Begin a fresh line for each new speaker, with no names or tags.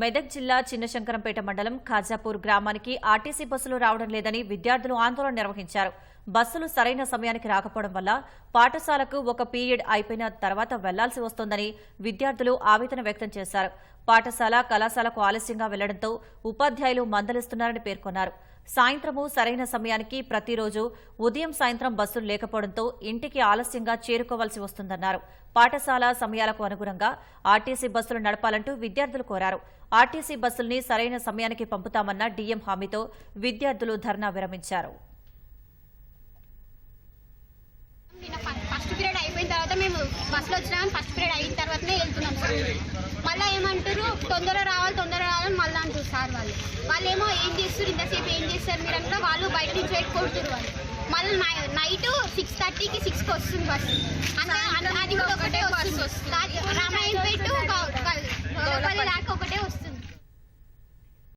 మెదక్ జిల్లా చిన్నశంకరంపేట మండలం ఖాజాపూర్ గ్రామానికి ఆర్టీసీ బస్సులు రావడం లేదని విద్యార్థులు ఆందోళన నిర్వహించారు. బస్సులు సరైన సమయానికి రాకపోవడం వల్ల పాఠశాలకు ఒక పీరియడ్ అయిపోయిన తర్వాత వెళ్ళాల్సి వస్తోందని విద్యార్థులు ఆవేదన వ్యక్తం చేశారు. పాఠశాల కళాశాలకు ఆలస్యంగా వెళ్ళడంతో ఉపాధ్యాయులు మందలిస్తున్నారని పేర్కొన్నారు. సాయంత్రము సరైన సమయానికి ప్రతిరోజు ఉదయం సాయంత్రం బస్సులు లేకపోవడంతో ఇంటికి ఆలస్యంగా చేరుకోవాల్సి వస్తుందన్నారు. పాఠశాల సమయాలకు అనుగుణంగా ఆర్టీసీ బస్సులు నడపాలంటూ విద్యార్థులు కోరారు. ఆర్టీసీ బస్సుల్ని సరైన సమయానికి పంపుతామన్న డీఎం హామీతో విద్యార్థులు ధర్నా విరమించారు.
ఫస్ట్ పీరియడ్ అయిపోయిన తర్వాత మేము బస్సులో వచ్చినాం. ఫస్ట్ పీరియడ్ అయిన తర్వాతనే వెళ్తున్నాం సార్. మళ్ళీ ఏమంటారు? తొందర రావాలి తొందరగా రావాలని మళ్ళీ అంటారు సార్ వాళ్ళు. వాళ్ళు ఏమో ఏం చేస్తారు ఇంతసేపు ఏం మీరు అంటే వాళ్ళు బయట నుంచి వెయిట్ వాళ్ళు మళ్ళీ నైట్ సిక్స్ థర్టీకి సిక్స్కి వస్తుంది బస్సు.